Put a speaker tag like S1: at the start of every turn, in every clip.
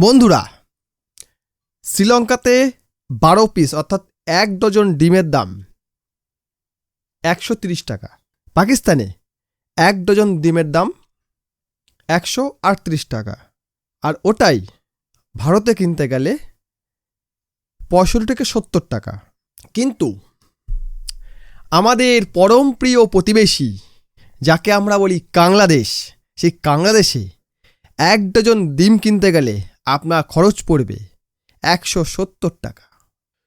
S1: বন্ধুরা, শ্রীলঙ্কাতে বারো পিস অর্থাৎ এক ডজন ডিমের দাম একশো তিরিশ টাকা। পাকিস্তানে এক ডজন ডিমের দাম একশো আটত্রিশ টাকা। আর ওটাই ভারতে কিনতে গেলে পঁয়ষট্টি থেকে সত্তর টাকা। কিন্তু আমাদের পরম প্রিয় প্রতিবেশী, যাকে আমরা বলি বাংলাদেশ সেই বাংলাদেশে এক ডজন ডিম কিনতে গেলে আপনার খরচ পড়বে একশো সত্তর টাকা।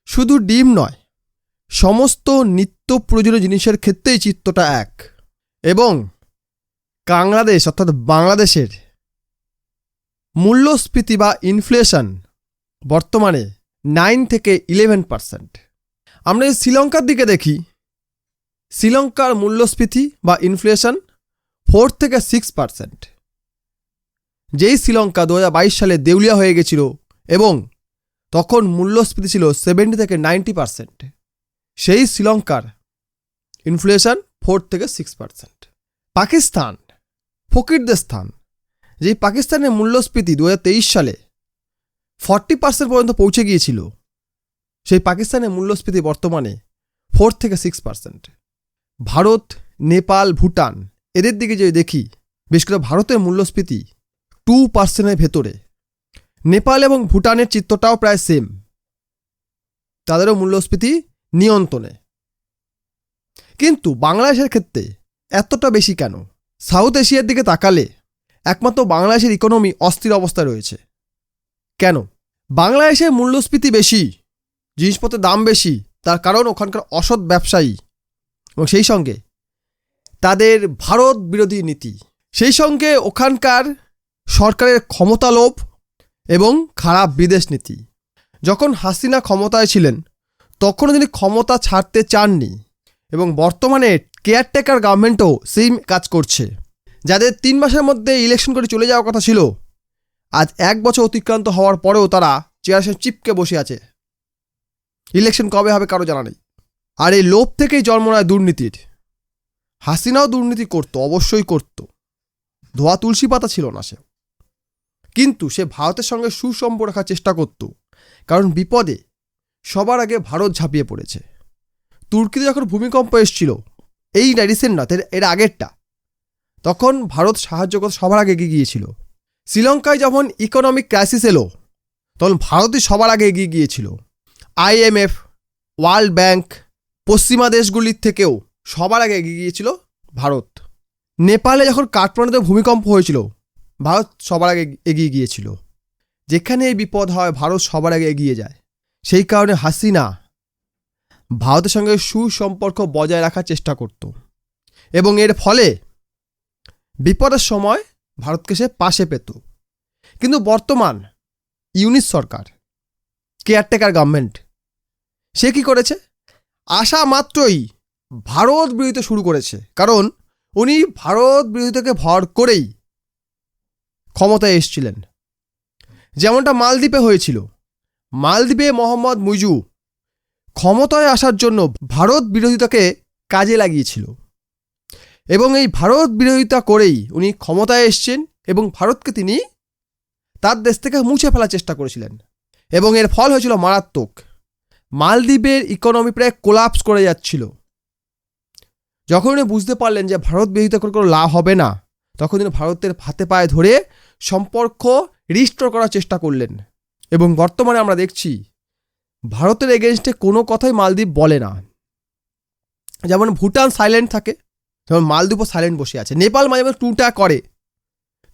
S1: শুধু ডিম নয়, সমস্ত নিত্য প্রয়োজনীয় জিনিসের ক্ষেত্রেই চিত্রটা এক। এবং বাংলাদেশ অর্থাৎ বাংলাদেশের মূল্যস্ফীতি বা ইনফ্লেশন বর্তমানে নাইন থেকে ইলেভেন পার্সেন্ট আমরা যদি শ্রীলঙ্কার দিকে দেখি, শ্রীলঙ্কার মূল্যস্ফীতি বা ইনফ্লেশন ফোর থেকে সিক্স পার্সেন্ট যেই শ্রীলঙ্কা দু হাজার বাইশ সালে দেউলিয়া হয়ে গেছিল এবং তখন মূল্যস্ফীতি ছিল সেভেন্টি থেকে নাইনটি পার্সেন্ট সেই শ্রীলঙ্কার ইনফ্লেশন ফোর থেকে সিক্স পার্সেন্ট পাকিস্তান, ফকিরদের স্থান, যেই পাকিস্তানের মূল্যস্ফীতি দু হাজার তেইশ সালে ফর্টি পার্সেন্ট পর্যন্ত পৌঁছে গিয়েছিল, সেই পাকিস্তানের মূল্যস্ফীতি বর্তমানে ফোর থেকে সিক্স পার্সেন্ট ভারত, নেপাল, ভুটান, এদের দিকে যদি দেখি বিশেষ করে ভারতের মূল্যস্ফীতি টু পার্সেন্টের ভেতরে। নেপাল এবং ভুটানের চিত্রটাও প্রায় সেম তাদেরও মূল্যস্ফীতি নিয়ন্ত্রণে। কিন্তু বাংলাদেশের ক্ষেত্রে এতটা বেশি কেন? সাউথ এশিয়ার দিকে তাকালে একমাত্র বাংলাদেশের ইকোনমি অস্থির অবস্থায় রয়েছে। কেন? বাংলাদেশের মূল্যস্ফীতি বেশি, জিনিসপত্রের দাম বেশি, তার কারণ ওখানকার অসৎ ব্যবসায়ী। এবং সেই সঙ্গে তাদের ভারত বিরোধী নীতি। সেই সঙ্গে ওখানকার সরকারের ক্ষমতা লোভ এবং খারাপ বিদেশ নীতি। যখন হাসিনা ক্ষমতায় ছিলেন তখনও তিনি ক্ষমতা ছাড়তে চাননি এবং বর্তমানে কেয়ারটেকার গভর্নমেন্টও সেই কাজ করছে। যাদের তিন মাসের মধ্যে ইলেকশন করে চলে যাওয়ার কথা ছিল, আজ এক বছর অতিক্রান্ত হওয়ার পরেও তারা চেয়ারসে চিপকে বসে আছে। ইলেকশন কবে হবে কারও জানা নেই। আর এই লোভ থেকেই জন্ম নেয় দুর্নীতির। হাসিনাও দুর্নীতি করত, অবশ্যই করত। ধোয়া তুলসী পাতা ছিল না সে। কিন্তু সে ভারতের সঙ্গে সুসম্পর্ক রাখার চেষ্টা করত, কারণ বিপদে সবার আগে ভারত ঝাঁপিয়ে পড়েছে। তুর্কিতে যখন ভূমিকম্প এসেছিল, এই না রিসেন্ট না এর- এর আগেরটা, তখন ভারত সাহায্য করতে সবার আগে এগিয়ে গিয়েছিল। শ্রীলঙ্কায় যখন ইকোনমিক ক্রাইসিস এলো, তখন ভারতই সবার আগে এগিয়ে গিয়েছিল। আইএমএফ ওয়ার্ল্ড ব্যাংক পশ্চিমা দেশগুলির থেকেও সবার আগে এগিয়ে গিয়েছিল ভারত। নেপালে যখন কাঠমান্ডুতে ভূমিকম্প হয়েছিল ভারত সবার আগে এগিয়ে গিয়েছিল। যেখানে এই বিপদ হয়, ভারত সবার আগে এগিয়ে যায়। সেই কারণে হাসিনা ভারতের সঙ্গে সুসম্পর্ক বজায় রাখার চেষ্টা করত। এবং এর ফলে বিপদের সময় ভারতকে সে পাশে পেত। কিন্তু বর্তমান ইউনিট সরকার, কেয়ারটেকার গভর্নমেন্ট, সে কি করেছে? আসা মাত্রই ভারত বিরোধিতা শুরু করেছে। কারণ উনি ভারত বিরোধিতাকে ভর করেই ক্ষমতায় এসেছিলেন। যেমনটা মালদ্বীপে হয়েছিল। মালদ্বীপে মোহাম্মদ মুইজু ক্ষমতায় আসার জন্য ভারত বিরোধিতাকে কাজে লাগিয়েছিল। এবং এই ভারত বিরোধিতা করেই উনি ক্ষমতায় এসছেন এবং ভারতকে তিনি তার দেশ থেকে মুছে ফেলার চেষ্টা করেছিলেন। এবং এর ফল হয়েছিল মারাত্মক। মালদ্বীপের ইকোনমি প্রায় কোলাপস করে যাচ্ছিল। যখন উনি বুঝতে পারলেন যে ভারত বিরোধিতা করে কোনো লাভ হবে না, তখন তিনি ভারতের হাতে পায়ে ধরে সম্পর্ক রিস্টোর করার চেষ্টা করলেন। এবং বর্তমানে আমরা দেখছি, ভারতের এগেনস্টে কোনো কথাই মালদ্বীপ বলে না। যেমন ভুটান সাইলেন্ট থাকে, যেমন মালদ্বীপও সাইলেন্ট বসে আছে। নেপাল মাঝে মাঝে টুটা করে।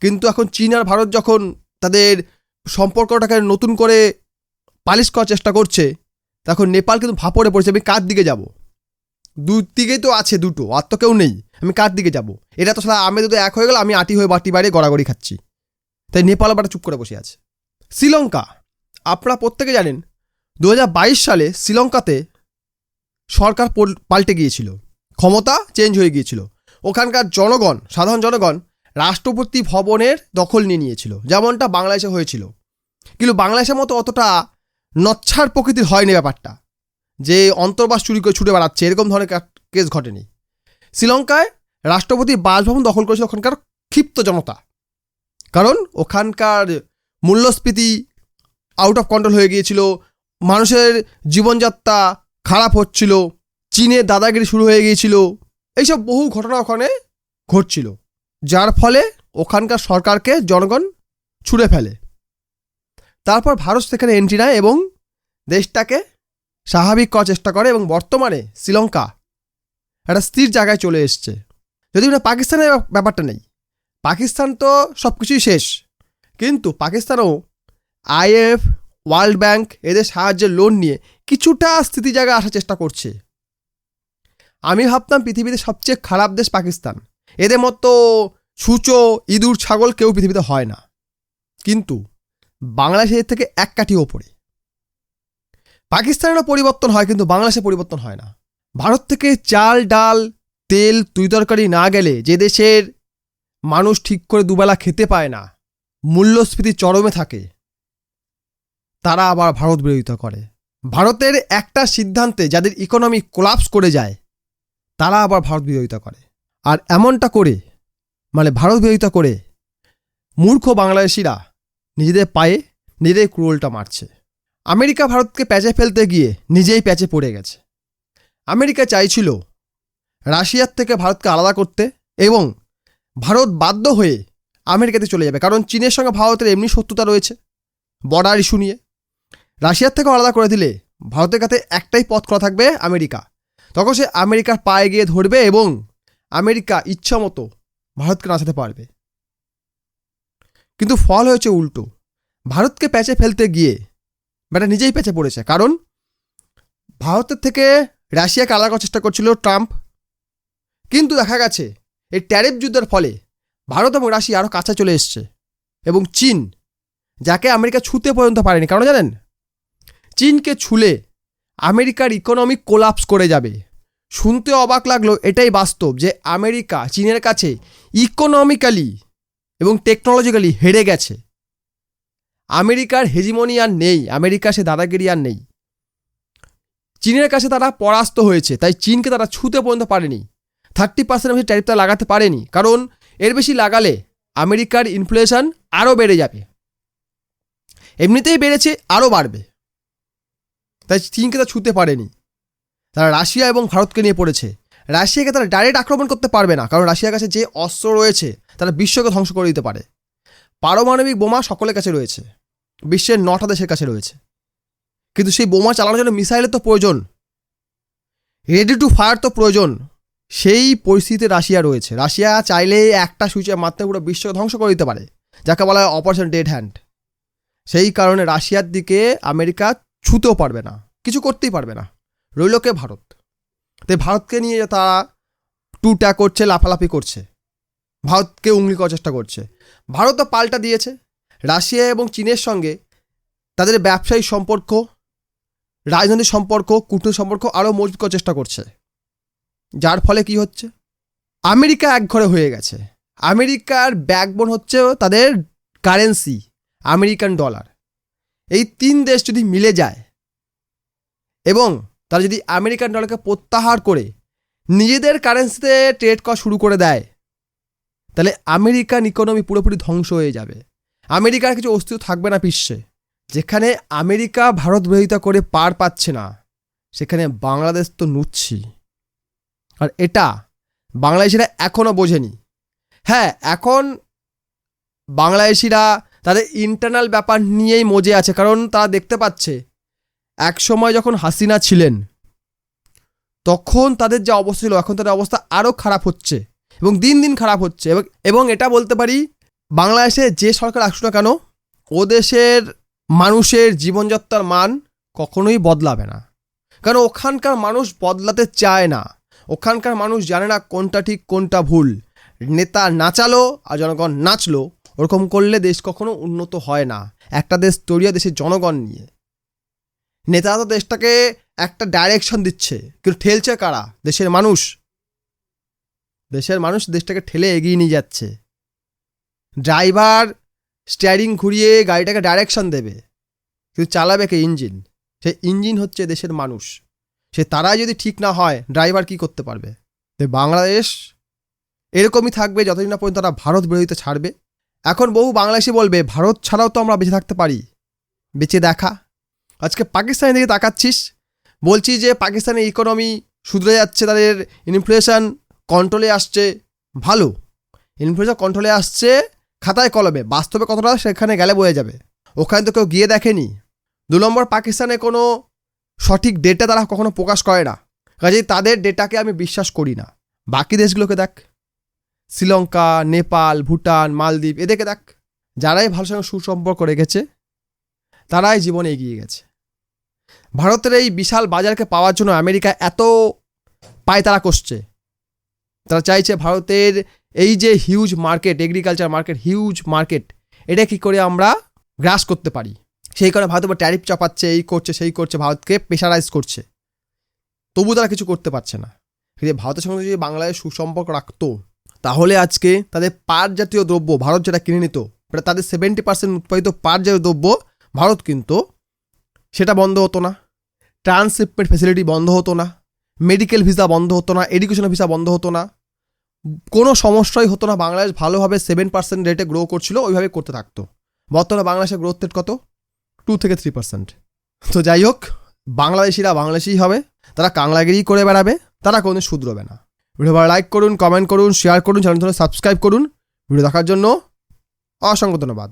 S1: কিন্তু এখন চীন আর ভারত যখন তাদের সম্পর্কটাকে নতুন করে পালিশ করার চেষ্টা করছে, তখন নেপাল কিন্তু ভাপড়ে পড়েছে, আমি কার দিকে যাব? দু দিকেই তো আছে দুটো, আর তো কেউ নেই, আমি কার দিকে যাব? এটা তো সারা আমি দুটো এক হয়ে গেল, আমি আটি হয়ে বাটি বাইরে গড়াগড়ি খাচ্ছি। তাই নেপাল আবার চুপ করে বসে আছে। শ্রীলঙ্কা, আপনারা প্রত্যেকে জানেন দু হাজার বাইশ সালে শ্রীলঙ্কাতে সরকার পাল্টে গিয়েছিল। ক্ষমতা চেঞ্জ হয়ে গিয়েছিল। ওখানকার জনগণ, সাধারণ জনগণ রাষ্ট্রপতি ভবনের দখল নিয়ে নিয়েছিল। যেমনটা বাংলাদেশে হয়েছিল। কিন্তু বাংলাদেশের মতো অতটা নচ্ছার প্রকৃতির হয়নি ব্যাপারটা, যে অন্তর্বাস চুরি করে ছুটে বেড়াচ্ছে। এরকম ধরনের কেস ঘটেনি। শ্রীলঙ্কায় রাষ্ট্রপতি বাসভবন দখল করেছিল ওখানকার ক্ষিপ্ত জনতা। কারণ ওখানকার মূল্যস্ফীতি আউট অফ কন্ট্রোল হয়ে গিয়েছিল, মানুষের জীবনযাত্রা খারাপ হচ্ছিল, চীনে দাদাগিরি শুরু হয়ে গিয়েছিল, এইসব বহু ঘটনা ওখানে ঘটছিল, যার ফলে ওখানকার সরকারকে জনগণ ছুঁড়ে ফেলে। তারপর ভারত সেখানে এন্ট্রি নেয় এবং দেশটাকে স্বাভাবিক করার চেষ্টা করে এবং বর্তমানে শ্রীলঙ্কা একটা স্থির জায়গায় চলে এসছে। যদি পাকিস্তানের ব্যাপারটা নেই। পাকিস্তান তো সব কিছুই শেষ। কিন্তু পাকিস্তানও আইএফ, ওয়ার্ল্ড ব্যাংক এদের সাহায্যে লোন নিয়ে কিছুটা স্থিতি জায়গায় আসার চেষ্টা করছে। আমি ভাবতাম পৃথিবীতে সবচেয়ে খারাপ দেশ পাকিস্তান। এদের মতো ছুঁচো ইঁদুর, ছাগল কেউ পৃথিবীতে হয় না। কিন্তু বাংলাদেশের থেকে এক কাঠি ওপরে। পাকিস্তানেরও পরিবর্তন হয় কিন্তু বাংলাদেশে পরিবর্তন হয় না। ভারত থেকে চাল, ডাল, তেল তুই তরকারি না গেলে যে দেশের মানুষ ঠিক করে দুবেলা খেতে পায় না। মূল্যস্ফীতি চরমে থাকে। তারা আবার ভারত বিরোধিতা করে। ভারতের একটা সিদ্ধান্তে যাদের ইকোনমি কোলাপস করে যায়, তারা আবার ভারত বিরোধিতা করে। আর এমনটা করে মানে ভারত বিরোধিতা করে, মূর্খ বাংলাদেশিরা নিজেদের পায়ে নিজেদের ক্রোলটা মারছে। আমেরিকা ভারতকে প্যাচে ফেলতে গিয়ে নিজেই প্যাচে পড়ে গেছে। আমেরিকা চাইছিল রাশিয়ার থেকে ভারতকে আলাদা করতে এবং ভারত বাধ্য হয়ে আমেরিকাতে চলে যাবে। কারণ চীনের সঙ্গে ভারতের এমনি শত্রুতা রয়েছে বর্ডার ইস্যু নিয়ে। রাশিয়ার থেকেও আলাদা করে দিলে ভারতের কাছে একটাই পথ খোলা থাকবে আমেরিকা। তখন সে আমেরিকার পায়ে গিয়ে ধরবে এবং আমেরিকা ইচ্ছা মতো ভারতকে নাচাতে পারবে। কিন্তু ফল হয়েছে উল্টো। ভারতকে প্যাচে ফেলতে গিয়ে ব্যাটা নিজেই প্যাচে পড়েছে। কারণ ভারতের থেকে রাশিয়াকে আলাদা করার চেষ্টা করছিল ট্রাম্প। কিন্তু দেখা গেছে এই ট্যারিফ যুদ্ধের ফলে ভারত এবং রাশিয়া আরও কাছে চলে এসছে এবং চীন, যাকে আমেরিকা ছুতে পর্যন্ত পারেনি। কারণ জানেন? চীনকে ছুলে আমেরিকার ইকোনমিক কোলাপস করে যাবে। শুনতে অবাক লাগল, এটাই বাস্তব যে আমেরিকা চীনের কাছে ইকোনমিক্যালি এবং টেকনোলজিক্যালি হেরে গেছে। আমেরিকার হেজিমনি আর নেই, আমেরিকা সে দাদাগিরি আর নেই। চীনের কাছে তারা পরাস্ত হয়েছে, তাই চীনকে তারা ছুতে পর্যন্ত পারেনি। থার্টি পার্সেন্ট বেশি ট্যারিফটা লাগাতে পারেনি। কারণ এর বেশি লাগালে আমেরিকার ইনফ্লেশন আরও বেড়ে যাবে। এমনিতেই বেড়েছে আরও বাড়বে। তাই চীনকে তারা ছুতে পারেনি। তারা রাশিয়া এবং ভারতকে নিয়ে পড়েছে। রাশিয়াকে তারা ডাইরেক্ট আক্রমণ করতে পারবে না, কারণ রাশিয়ার কাছে যে অস্ত্র রয়েছে, তারা বিশ্বকে ধ্বংস করে দিতে পারে। পারমাণবিক বোমা সকলের কাছে রয়েছে। বিশ্বের নটা দেশের কাছে রয়েছে। কিন্তু সেই বোমা চালানোর জন্য মিসাইলের তো প্রয়োজন। রেডি টু ফায়ার তো প্রয়োজন। সেই পরিস্থিতিতে রাশিয়া রয়েছে। রাশিয়া চাইলে একটা সুইচে মারতে পুরো বিশ্বকে ধ্বংস করে দিতে পারে, যাকে বলা হয় অপারেশন ডেড হ্যান্ড সেই কারণে রাশিয়ার দিকে আমেরিকা ছুতেও পারবে না, কিছু করতেই পারবে না। রইলকে ভারত? তাই ভারতকে নিয়ে তারা টুটা করছে, লাফালাফি করছে, ভারতকে উঙ্গলি করার চেষ্টা করছে। ভারতও পাল্টা দিয়েছে। রাশিয়া এবং চীনের সঙ্গে তাদের ব্যবসায়িক সম্পর্ক, রাজনৈতিক সম্পর্ক, কূটনৈতিক সম্পর্ক আরও মজবুত করার চেষ্টা করছে। যার ফলে কি হচ্ছে? আমেরিকা একঘরে হয়ে গেছে। আমেরিকার ব্যাকবোন হচ্ছে তাদের কারেন্সি আমেরিকান ডলার এই তিন দেশ যদি মিলে যায় এবং তারা যদি আমেরিকান ডলারকে প্রত্যাহার করে নিজেদের কারেন্সিতে ট্রেড করা শুরু করে দেয়, তাহলে আমেরিকান ইকোনমি পুরোপুরি ধ্বংস হয়ে যাবে। আমেরিকার কিছু অস্তিত্ব থাকবে না বিশ্বে। যেখানে আমেরিকা ভারত বিরোধিতা করে পার পাচ্ছে না, সেখানে বাংলাদেশ তো নুচ্ছি। আর এটা বাংলাদেশিরা এখনও বোঝেনি। হ্যাঁ এখন বাংলাদেশিরা তাদের ইন্টারনাল ব্যাপার নিয়েই মজে আছে, কারণ তারা দেখতে পাচ্ছে এক সময় যখন হাসিনা ছিলেন, তখন তাদের যে অবস্থা ছিল, এখন তাদের অবস্থা আরও খারাপ হচ্ছে এবং দিন দিন খারাপ হচ্ছে এবং এবং এটা বলতে পারি, বাংলাদেশে যে সরকার আসুক না কেন, ও দেশের মানুষের জীবনযাত্রার মান কখনোই বদলাবে না। কারণ ওখানকার মানুষ বদলাতে চায় না। ওখানকার মানুষ জানে না কোনটা ঠিক, কোনটা ভুল। নেতা নাচালো আর জনগণ নাচলো। ওরকম করলে দেশ কখনো উন্নত হয় না। একটা দেশ তৈরি দেশের জনগণ নিয়ে। নেতারা তো দেশটাকে একটা ডাইরেকশন দিচ্ছে, কিন্তু ঠেলছে কারা? দেশের মানুষ। দেশের মানুষ দেশটাকে ঠেলে এগিয়ে নিয়ে যাচ্ছে। ড্রাইভার স্টিয়ারিং ঘুরিয়ে গাড়িটাকে ডাইরেকশন দেবে। কিন্তু চালাবে কে? ইঞ্জিন সেই ইঞ্জিন হচ্ছে দেশের মানুষ। সে তারাই যদি ঠিক না হয় ড্রাইভার কি করতে পারবে? তো বাংলাদেশ এরকমই থাকবে যতদিন না পর্যন্ত তারা ভারত বিরোধিতা ছাড়বে। এখন বহু বাংলাদেশি বলবে, ভারত ছাড়াও তো আমরা বেঁচে থাকতে পারি। বেঁচে দেখা। আজকে পাকিস্তানের দিকে তাকাচ্ছিস, বলছি যে পাকিস্তানের ইকোনমি শুধরে যাচ্ছে, তাদের ইনফ্লেশন কন্ট্রোলে আসছে। ভালো ইনফ্লেশন কন্ট্রোলে আসছে, খাতায় কলমে, বাস্তবে কতটা সেখানে গেলে বয়ে যাবে। ওখানে তো কেউ গিয়ে দেখেনি। দু নম্বর, পাকিস্তানে কোনো সঠিক ডেটা তারা কখনো প্রকাশ করে না। কাজেই তাদের ডেটাকে আমি বিশ্বাস করি না। বাকি দেশগুলোকে দেখ। শ্রীলঙ্কা, নেপাল, ভুটান, মালদ্বীপ, এদেরকে দেখ। যারাই ভালো সঙ্গে সুসম্পর্ক রেখেছে, তারাই জীবনে এগিয়ে গেছে। ভারতের এই বিশাল বাজারকে পাওয়ার জন্য আমেরিকা এত পায় তারা কষছে। তারা চাইছে ভারতের এই যে huge market agriculture market huge market এটা কী করে আমরা গ্রাস করতে পারি? সেই কারণে ভারতের উপর ট্যারিফ চাপাচ্ছে, এই করছে, সেই করছে, ভারতকে প্রেশারাইজ করছে। তবু তারা কিছু করতে পারছে না। কিন্তু ভারতের সঙ্গে যদি বাংলাদেশ সুসম্পর্ক রাখতো, তাহলে আজকে তাদের পাট জাতীয় দ্রব্য ভারত যেটা কিনে নিত তাদের সেভেন্টি পার্সেন্ট উৎপাদিত পাট জাতীয় দ্রব্য ভারত কিন্তু, সেটা বন্ধ হতো না। ট্রান্সশিপমেন্ট ফেসিলিটি বন্ধ হতো না। মেডিকেল ভিসা বন্ধ হতো না। এডুকেশনাল ভিসা বন্ধ হতো না। কোনো সমস্যাই হতো না। বাংলাদেশ ভালোভাবে সেভেন পার্সেন্ট রেটে গ্রো করছিল, ওইভাবে করতে থাকতো। বর্তমানে বাংলাদেশের গ্রোথ রেট কত? টু থেকে থ্রি পার্সেন্ট তো যাই হোক, বাংলাদেশিরা বাংলাদেশি হবে, তারা কাংলাগিরি করে বেড়াবে, তারা কোনো শুধরবে না। ভিডিও ভালো লাইক করুন কমেন্ট করুন শেয়ার করুন চ্যানেল সাবস্ক্রাইব করুন। ভিডিও দেখার জন্য অসংখ্য ধন্যবাদ।